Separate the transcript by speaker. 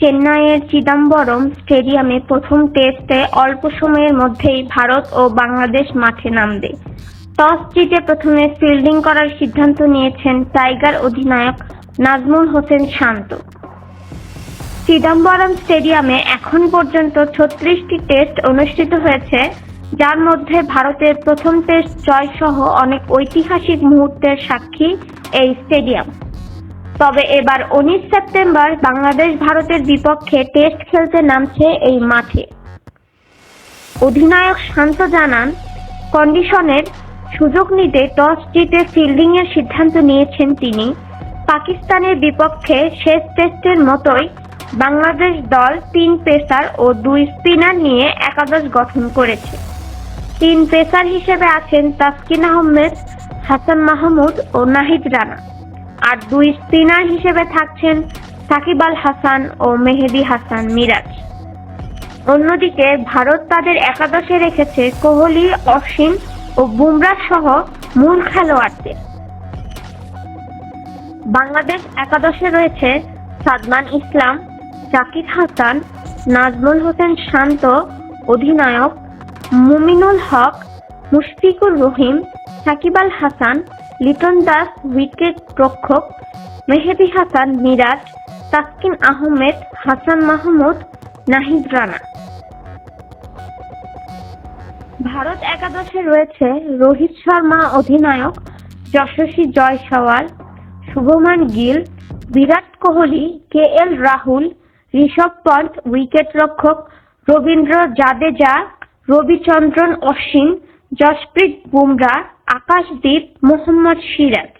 Speaker 1: চেন্নাইয়ের চিদাম্বরম স্টেডিয়ামে প্রথম টেস্টে অল্প সময়ের মধ্যেই ভারত ও বাংলাদেশ মাঠে নামবে। টস জিতে প্রথমে ফিল্ডিং করার সিদ্ধান্ত নিয়েছেন টাইগার অধিনায়ক নাজমুল হোসেন শান্ত। চিদাম্বরম স্টেডিয়ামে এখন পর্যন্ত ছত্রিশটি টেস্ট অনুষ্ঠিত হয়েছে, যার মধ্যে ভারতের প্রথম টেস্ট জয় সহ অনেক ঐতিহাসিক মুহূর্তের সাক্ষী এই স্টেডিয়াম। তবে এবার উনিশ সেপ্টেম্বর বাংলাদেশ ভারতের বিপক্ষে টেস্ট খেলতে নামছে এই মাঠে। অধিনায়ক শান্ত জানান, কন্ডিশনের সুযোগ নিতে টস জিতে ফিল্ডিং এর সিদ্ধান্ত নিয়েছেন তিনি। পাকিস্তানের বিপক্ষে শেষ টেস্টের মতোই বাংলাদেশ দল তিন পেসার ও দুই স্পিনার নিয়ে একাদশ গঠন করেছে। তিন পেসার হিসেবে আছেন তাসকিন আহমেদ, হাসান মাহমুদ ও নাহিদ রানা। আর দুই স্পিনার হিসেবে থাকছেন সাকিব আল হাসান ও মেহেদি হাসান মিরাজ। অন্যদিকে ভারত তাদের একাদশে রেখেছে কোহলি, অসীম ও বুমরা সহ মূল খেলোয়াড়দের। বাংলাদেশ একাদশে রয়েছে সাদমান ইসলাম, জাকির হাসান, নাজমুল হোসেন শান্ত, অধিনায়ক মুমিনুল হক, মুশফিকুর রহিম, সাকিব আল হাসান লিটন দাস, উইকেট রক্ষক, মেহেদি হাসান, মিরাজ, তাসকিন আহমেদ, হাসান মাহমুদ, নাহিদ রানা। ভারত একাদশে রয়েছে রোহিত শর্মা অধিনায়ক, Yashasvi Jaiswal, Shubman Gill, Virat Kohli K L Rahul, Rishabh Pant wicket রক্ষক, রবীন্দ্র জাদেজা, রবিচন্দ্রন অশ্বিন যশপ্রীত বুমরা আকাশদীপ মোহাম্মদ সিরাজ।